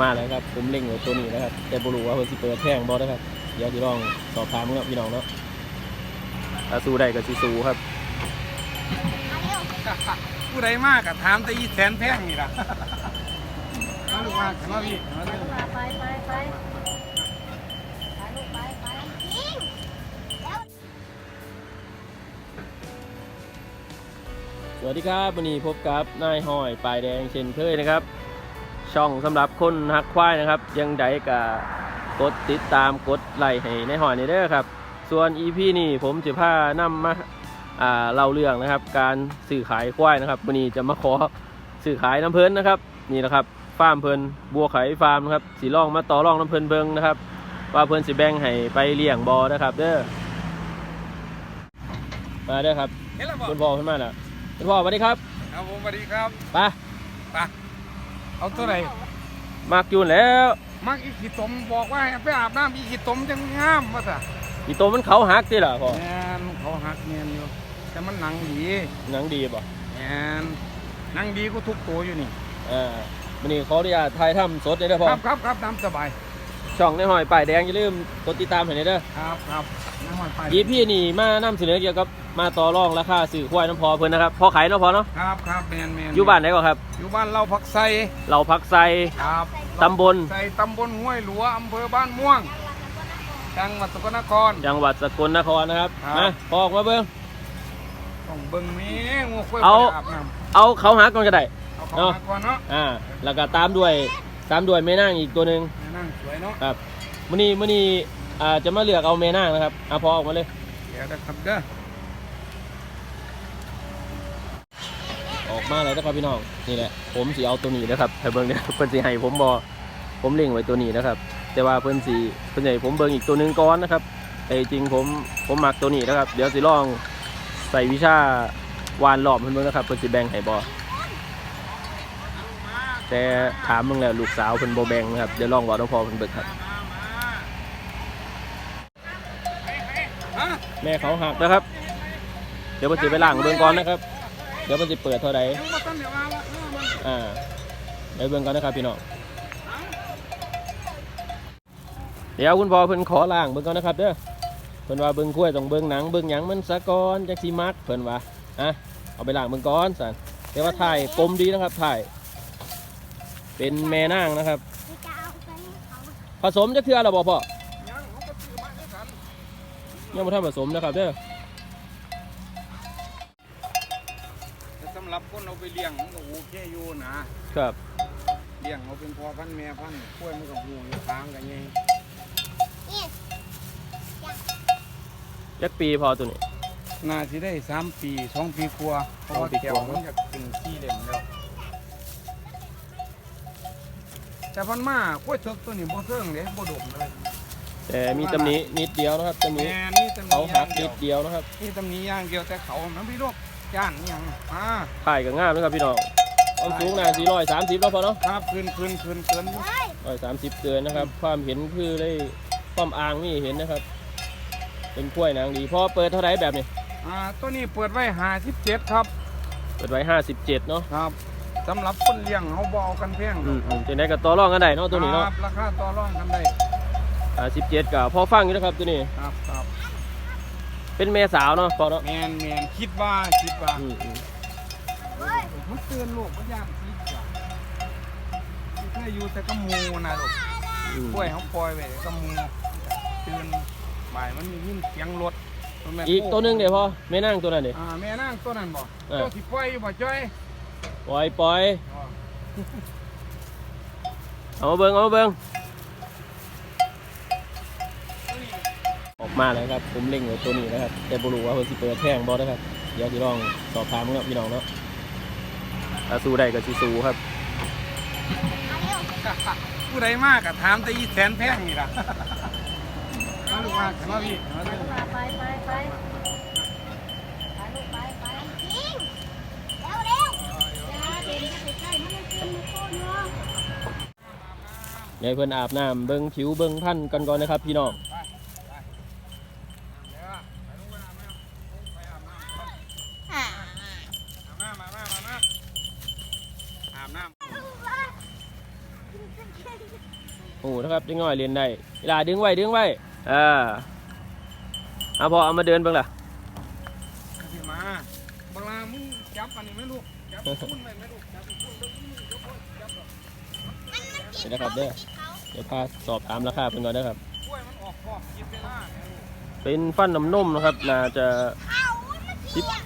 มาแล้วครับ ผมเล็งไว้ตัวนี้นะครับ แต่บรู้ว่าเพิ่นสิเปิดแท่งบ่นะครับ เดี๋ยวสิลองสอบถามเนาะพี่น้องเนาะถ้าสู้ได้ก็สิสู้ครับผู้ใดมากก็ถามแต่อีแสนแพงนี่ล่ะมาลูกมาขึ้นมาพี่มาเร็วไปไปไปไปลูกไปไปยิงแล้วสวัสดีครับวันนี้พบกับนายห้อยปลายแดงเช่นเคยนะครับ ช่องสำหรับคนฮักควายนะครับ ยังใดก็กดติดตามกดไลค์ให้นายห้อยนี่เด้อครับ ส่วน EP นี้ผมจะพานำมาอ่าเล่าเรื่องนะครับ การสื่อขายควายนะครับวันนี้จะมาขอสื่อขายน้ำเพลินนะครับ นี่นะครับฟาร์มเพลินบัวไข่ฟาร์มนะครับสีล่องมาต่อรองน้ำเพลินเบิงนะครับว่าเพลินสิแบ่งให้ไปเลี้ยงบอนะครับ เด้อมาเด้อครับเห็นแล้วบ่คุณพ่อขึ้นมาแล้วคุณพ่อสวัสดีครับครับผมสวัสดีครับไปไป เอาตัวไหนมากจูนแล้ว มักอีขี้ตมบอกว่าให้ไปอาบน้ำอีขี้ตมจังงามว่าซะอีโตมันเขาหักติล่ะพ่อแมนเขาหักแมนอยู่แต่มันหนังดีหนังดีป่ะแมนหนังดีก็ทุกตัวอยู่นี่อ่าวันนี้ขออนุญาตถ่ายทำสดเลยเด้อพ่อครับครับครับตามสบาย ช่องในหอยป้ายแดงอย่าลืมกดติดตามให้หน่อยเด้อครับครับน้ำมันไปยีพี่นี่มานำเสนอเกี่ยวกับมาต่อรองราคาสื่อควายน้ำพอเพิ่นนะครับพอขายเนาะพอเนาะครับครับแมนแมนอยู่บ้านไหนก่อนครับอยู่บ้านเราพักไซเราพักไซครับตำบลใส่ตำบลห้วยหลวอำเภอบ้านม่วง จังหวัดสกลนคร จังหวัดสกลนครนะครับครับมาพอออกมาเบิ่งต้องเบิ่งแมีงูค่อยเอาไปอาบน้เอาเขาหักก่อนก็ได้ำเอาเขาเนาะมาก่อนเนาะอ่าแล้วก็ตามด้วย ตามด้วยแม่นางอีกตัวหนึ่งนั่งสวยเนาะครับมื้อนี้มื้อนี้อ่าจะมาเลือกเอาแม่นางนะครับอะพอออกมาเลย เดี๋ยวนะครับเด้อออกมาเลยนะครับพี่น้องนี่แหละผมสีเอาตัวนี้นะครับให้เบิ่งเนี่ยเพิ่นสีให้ผมบอผมเล็งไว้ตัวนี้นะครับ แต่ว่าเพิ่นสีเพิ่นใหญ่ผมเบิ่งอีกตัวหนึงก่อนนะครับแต่จริงผมผมมักตัวนี้นะครับ เดี๋ยวสิลองใส่วิชาวานหลอมเพิ่นเบิ่งนะครับเพิ่นสิแบ่งให้บอ แต่ถามเบิ่งแล้วลูกสาวเพิ่นบ่แบงนะครับเดี๋ยวลองว่าน้องพอเพิ่นเบิ่งครับ แม่เขาหักนะครับ เดี๋ยวเพิ่นสิไปล้างเบิ่งก่อนนะครับ เดี๋ยวเพิ่นสิเปิดเท่าใดยังมาตั้งเดี๋ยวมาละเออมันอ่าเดี๋ยวเบิ่งก่อนนะครับพี่น้องเดี๋ยวคุณพ่อเพิ่นขอล่างเบิ่งก่อนนะครับเด้อเพิ่นว่าเบิ่งกล้วยต้องเบิ่งหนังเบิ่งหยังมันสะกอนจังสิมักเพิ่นว่าอะเอาไปล้างเบิ่งก่อนสั่นแต่ว่าถ่ายกลมดีนะครับถ่าย เป็นแม่นางนะครับนี่จะเอาไปให้เขาผสมจักเทื่อแล้วบ่พ่อยังเขาก็ซื้อมาด้วยกันยังบ่ทันผสมนะครับเด้อแต่สำหรับคนเอาไปเลี้ยงมันก็โอเคอยู่นะครับเลี้ยงเอาเป็นพ่อพันธุ์แม่พันธุ์กล้วยมันก็หูอยู่ค้างกันไงนี่จักปีพอตัวนี้น่าสิได้สามปีสองปีกว่าเพราะว่าสองปีกแก้วว่ามันอยากเป็นขี้เล่มแล้ว แต่พันมากล้วยเถิกตัวนี้บ่เทิงเด้บ่ดมเลยแต่มีตำหนินิดเดียวนะครับตำหนิแม่นนี่ตำหนิเขาอหัย่ากงเดีนิยวดเดียวนะครับนี่ตำหนิอย่างเดียวแต่เขามันพี่ลูกย่านนี่ยังอ่าถ่ายก็งามนะครับพี่น้องความสูงน่าสิ130แล้วพอเนาะครับคืนคืนคืนเกินอยู่เฮ้ยร้อยสามสิบเกินนะครับ ความเห็นคือได้ความอ่างนี่เห็นนะครับ เป็นกล้วยนางดีพอเปิดเท่าไหรแบบนี้อ่าตัวนี้เปิดไว้หาสิบเจ็ดครับ เปิดไว้ห้าสิบเจ็ดเนาะครับ สำหรับคนเลี้ยงเขาบเอากันแพงอืมอืมจะได้กับต่อรองกันได้เนาะตัวนี้คเนาะรับราคาต่อรองกันได้ห้าสิบเจ็ดกับพอฟังอยู่นะครับตัวนี้ ครับครับเป็นแม่สาวเนาะพอเนาะแมนแมนคิดว่าคิดว่าอืมอืมเฮ้ยมันเตือนลูกมันย่านคิดว่าที่เคยอยู่แต่กระมูนะลูกอืมกล้วยเขาปล่อยไว้แต่กระมูเตือนบ่ายมันมียินเสียงรถมันแม่อีกตัวหนึงเดี๋ยวพอแม่นั่งตัวนั้นเดี๋ยว อ่าแม่นั่งตัวนั้นบ่เออ เจ้าสิปล่อยอยู่บ่จ้อย ปล่อยปล่อยอ๋อเอามาเบิ้งเอามาเบิ้งออกมาแล้วครับ ผมเล็งไว้ตัวนี้นะครับ แต่บรู้ว่าเพิ่นสิเปิดแท่งบ่นะครับ เดี๋ยวสิลองสอบถามเนาะพี่น้องเนาะถ้าสู้ได้ก็สิสู้ครับมาเร็วผู้ใดมากก็ถามแต่อีแสนแพงนี่ล่ะมาลูกมาขึ้นมาพี่มาเร็วไปไปไปไปลูกไปไปยิงแล้วเร็วอย่าเด่นจะไปใกล้มันเลยกินมันโค่นเนาะ เดี๋ยวเพิ่อนอาบน้ำเบิ้งผิวเบิ้งพันกันก่อนนะครับ พี่น้องอาบน้ำมามามามาอาบน้ำโอ้นะครับจังง่อยเรียนได้เวลาดึงไว้ดึงไว้อ่าเอาพอเอามาเดินเบ้างล่ะมาบังลามึงจับอันนี้ไหมลูกจับพุ่นไหมไหมลูกจับพุ่นแล้วมึงยกพุ่นจับหรอก เดี๋ยวนะครับเด้อเดี๋ยวพาสอบถามราคาเพิ่นก่อนนะครับ กล้วยมันออกขอบกินไปหน้าเนี่ยลูกเป็นฟันน้ำนมนะครับ น่าจะ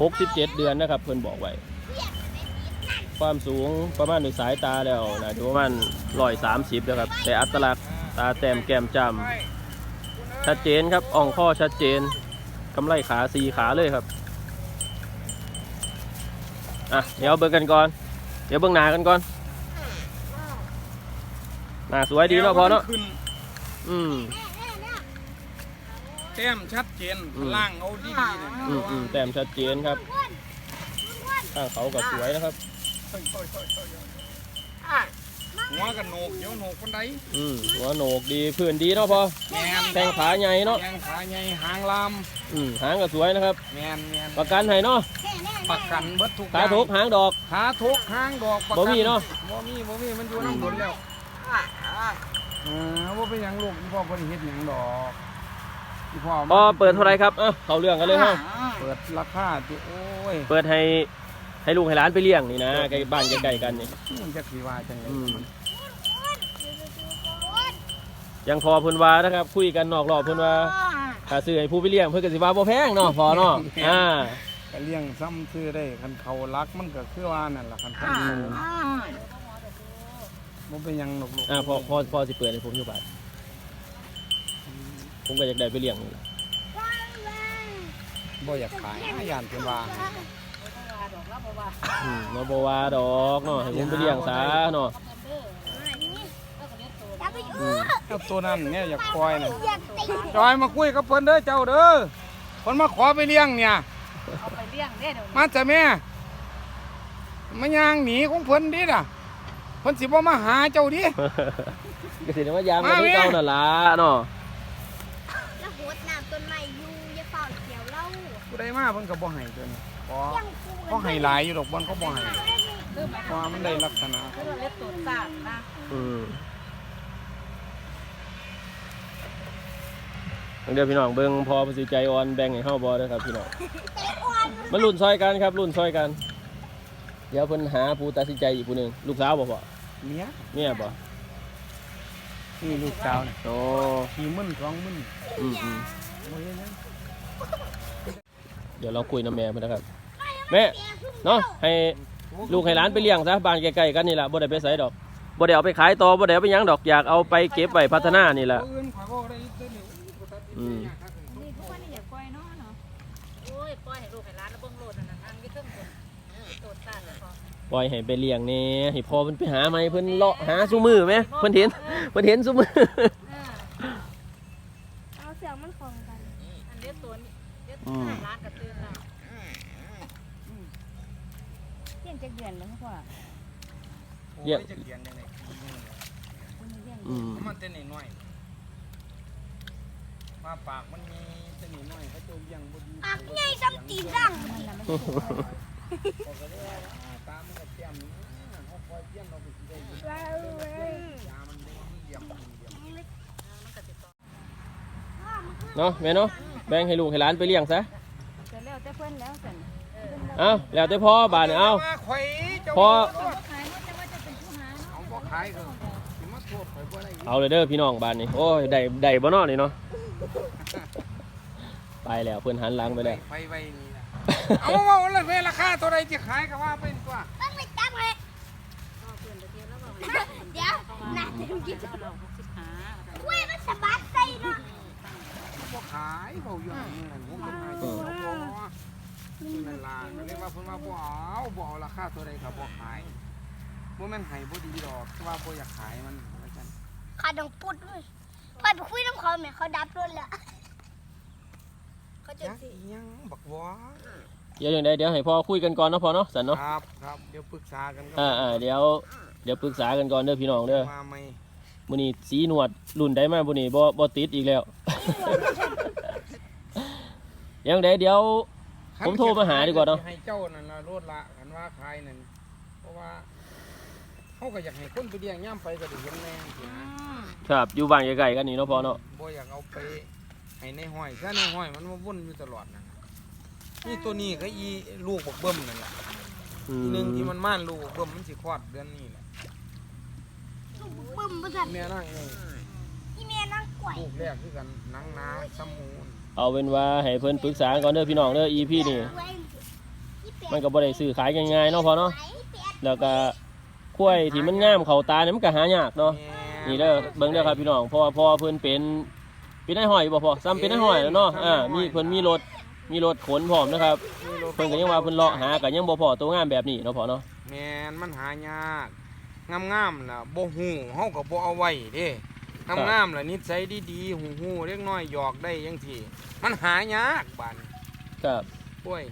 16 17 เดือนนะครับเพิ่นบอกไว้ ความสูงประมาณในสายตาแล้วนะถือประมาณ130นะครับ แต่อัตลักษณ์ตาแต้มแก้มจำไปชัดเจนครับอ่องข้อชัดเจนกำไลขาสีขาเลยครับ อะ เดี๋ยวเบิ่งกันก่อน เดี๋ยวเบิ่งหน้ากันก่อนห น้าสวยดีเนาะพอเนาะขึ้นอืม แต้มชัดเจนอืม ล่างเอาดีๆเนี่ยอืมอืมแต้มชัดเจนครับข้างเขาก็สวยนะครับหัวกันโหนกเดี๋ยวโหนกคนใดอืมหัวโหนกดีพื้นดีเนาะพอแมนแข้งขาใหญ่เนาะแขงขาใหญ่หางลามอืมหางก็สวยนะครับ แมนแมนประกันให้เนาะประกันเบิดทุกขาทุกหางดอก ขาทุกหางดอกประกับ่มีเนาะ บ่มีบ่มีมันอยู่น้ำหนุนแล้ว เออว่าเป็นหยังลูกอีพ่อบ่ได้เฮ็ดหยังดอกอีพ่อพอเปิดเท่าไหรครับ เอ้าเข้าเรื่องกันเลยเฮาเปิดราคาที่โอ้ยเปิดให้ให้ลูกให้หลานไปเลี้ยงนี่นะใกล้บ้านใกล้ๆกันนี่ มันจะกี่ว่าจังไงอืม ยังพอเพิ่นว่านะครับ คุยกันนอกรอบเพิ่นว่าถ้าซื้อให้ผู้ไปเลี้ยงเพิ่นก็สิว่าบ่แพงเนาะพอเนาะอ่าก็เลี้ยงซ้ำซื้อได้คันเขารักมันก็คือว่านั่นล่ะคันเขา บ่เป็นหยังลูกลูกอ่าพอพอพอสิเปิดให้ผมอยู่บาทผมก็อยากได้ไปเลี้ยงนี่ล่ะบ่อยากขายอาย่านเพิ่นว่าอืมบ่บ่ว่าดอกเนาะให้ผมไปเลี้ยงซะเนาะอืมเอาตัวนั้นเนี่ยอยากปล่อยน่ะอยากตีจอยมาคุยกับเพิ่นเด้อเจ้าเด้อเพิ่นมาขอไปเลี้ยงเนี่ย เอาไปเลี้ยงเด้เดี๋ยวนี้ มาจ้ะแม่มาย่างหนีของเพิ่นดิล่ะ เพิ่นสิบ่มาหาเจ้าดิ ก็สิได้ว่ายามกันที่เก่านั่นล่ะเนาะแล้วหัวหน้าต้นไม้อยู่อย่าเฝ้าเขียวเล่าผู้ใดมาเพิ่นก็บ่ให้ตัวนี้บ่ยังกูเขาให้หลายอยู่ดอกบ่นเขาบ่ให้คือหมายเพความราะว่ามันได้ลักษณะคือว่าเล็บตูดสาดนะอืมเดี๋ยวพี่น้องเบิ่งพอประสิใจอ่อนแบ่งให้เฮาบ่เด้อครับพี่น้องเตะอ้วนมันรุ่นซอยกันครับรุ่นซอยกัน เดี๋ยวเพิ่นหาผู้ตัดสินใจอีกผู้หนึงลูกสาวบ่พ่อ เมียเมียบ่นี่ลูกสาวนี่โอ้ขี่มึนสองมึนอืมอืมบ่เห็นหยังเดี๋ยวเราคุยน้ำแม่เพิ่นนะครับ แม่เนาะให้ลูกให้หลานไปเลี้ยงซะบ้านใกล้ๆกันนี่ล่ะบ่ได้ไปไสดอกบ่ได้เอาไปขายต่อบ่ได้เอาไปหยังดอกอยากเอาไปเก็บไว้พัฒนานี่ล่ะผู้อื่นข่อยบ่ได้ตัวนี้บ่ตัดสินใจอืมยากครับนี่ทุกวันนี้อย่าปล่อยเนาะเนาะโอ้ยปล่อยให้ลูกให้หลาน ปล่อยให้ไปเลี้ยงแนี่ให้พ่อเพิ่นไปหาไหมเพิ่นเลาะหาซุมือไหมเพิ่นเห็นเพิ่นเห็นซุมืออ่าเอาเสียงมันของกัน อันเล็บตัวนี้เล็บอืมหลานกระตือแล้วเลี้ยงจักเดือนแล้วพ่อโอ้เยี่ยมจะเขียนจังได๋คุณเลี้ยงอืมมันเต้นน้อยๆว่าปากมันมีเต้นน้อยๆเขาเจ้าเลี้ยงบ่ดีปากใหญ่ซ้ำตีนร่างมันละมัน เขาก็เลยว่าอ่าตามมันก็เตรียมนี่นะเขาคอยเตรียมเราไปสิได้อยู่ยามันบ่มีเหลี่ยมมีเหลี่ยมมันก็ติดต่อเนาะแม่เนาะแบ่งให้ลูกให้หลานไปเลี้ยงซะจะแล้วแต่เพิ่นแล้วสั่นเอ้าแล้วแต่พ่อบาดนี่เอ้ามาข่อยเจ้าพอขายว่าจะว่าจะเป็นผู้หาเนาะเอาบ่ขายคือสิมาโทษข่อยบ่ได้อีกเอาเลยเด้อพี่น้องบาดนี่โอ้ยได้ได้บ่เนาะนี่เนาะไปแล้วเพิ่นหันหลังไปแล้วไปไว้นี่นะ เอาว่าวันละเวลาค่าตัวใดจะขายก็ว่าเป็นตัวต้องไปจับเลยเดี๋ยวนักถึงกินเอาเราหกสิบห้าคุยมันสะบัดใส่เนาะบ่ขายบาอยู่นั่นผมเป็นไงบ่นั่นล่ะเรียกว่าเพิ่นว่าบ่เอาบ่เอาราคาตัวใดก็บ่ขายบ่แม่นให้บ่ดีดอกแต่ว่าบ่อยากขายมันว่าซั่นขาดองปุดด้วยพอไปคุยน้ำเขาแม่เขาดับรถแล้ว เขาจะยังสิ อีหยังบักหวาเดี๋ยวอย่างใดเดี๋ยวให้พ่อคุยกันก่อนเนาะพ่อเนาะสันเนาะครับครับเดี๋ยวปรึกษากันอ่าอ่าเดี๋ยวเดี๋ยวปรึกษากันก่อนเด้อพี่น้องเด้อมาใหม่มื้อนี้สีหนวดรุ่นใดมามื้อนี้บ่บ่ติดอีกแล้ว เดี๋ยวอย่างใดเดี๋ยว ผมโทรมาหาดีกว่าเนาะให้เจ้านั่นล่ะโลดละคันว่าขายนั่นเพราะว่าขเขาก็อยากให้คนไปเลี้ยงย่ำไปก็ได้เห็นแรงสิอืนะมครับอยู่บ้านใกล้ๆกันนี่เนาะพ่อเนาะบ่อยากเอาไป ให้ในห้อยถ้าในห้อยมันมาวุ่นอยู่ตลอดนะนี่ตัวนี้ก็อีลูกบักเบิ้มนั่นแหละอืทีหนึงที่มันม่านลูกบักเบิ้มมันสิคลอดเดือนนี้แหละลูกบึ้มประสันแม่นั่งนี่ที่แม่นั่งกล้วยลูกแรกคือกันหนังนาสมูนเอาเป็นว่าให้เพิ่นปรึกษาก่อนเด้อพี่น้องเด้อ EP นี่ มันก็บ่ได้ซื้อขายง่ายๆเนาะพ่อเนาะ แล้วก็กล้วยที่มันงามเข้าตาเนี่ยมันก็หายากเนาะแม่นี่เด้อเบิ่งเด้อครับพี่น้องเพราะว่าพ่อเพิ่นเป็น เป็นนายห้อยบ่พ่อซ้ำเป็นนายห้อยแล้วเนาะอ่ามีเพิ่นมีรถมีรถขนพร้อมนะครับมีรถเพิ่นก็ยังว่าเพิ่นเลาะหาก็ยังบ่พอตัวงามแบบนี้เนาะพ่อเนาะแม่นมันหายากงามๆน่ะบ่ฮู้เฮาก็บ่เอาไว้เด้งามๆล่ะนิสัยดีๆฮู้ๆเล็กน้อยหยอกได้จังซี่มันหายากบาดนี้ครับป่วย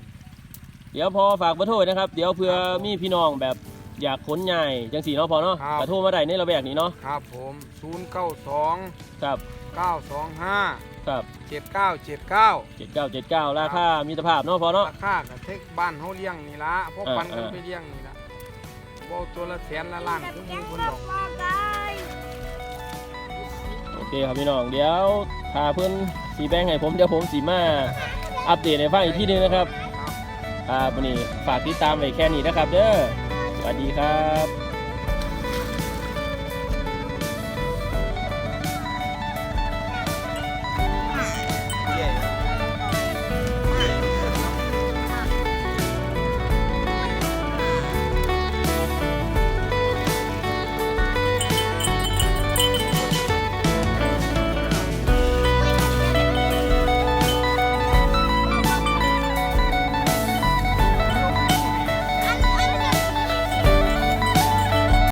เดี๋ยวพอฝากเบอร์โทรไว้นะครับ เดี๋ยวเผื่อมีพี่น้องแบบ อยากขนใหญ่จังสี่เนาะพอเนาะก็โทรมาได้ในระแวกนี้เนาะครับผม092 ครับ925 ครับ7979 เจ็ดเก้าเจ็ดเก้าราคามิตรภาพเนาะพอเนาะ ราคาก็เทคบ้านเฮาเลี้ยงนี่ละพวกอ่าปันกันอ่าไปเลี้ยงนี่ละบ่ตัวละแสนละล้านคือหมู่เพิ่นดอกมาได้โอเคครับพี่น้องเดี๋ยวถ้าเพิ่นสีแบงให้ผมเดี๋ยวผมสีมาอัปเดตให้ฟังอีกทีหนึงนะครับ ครับ ครับวันนี้ฝากติดตามไว้แค่นี้นะครับ เด้อส วัสดีครับ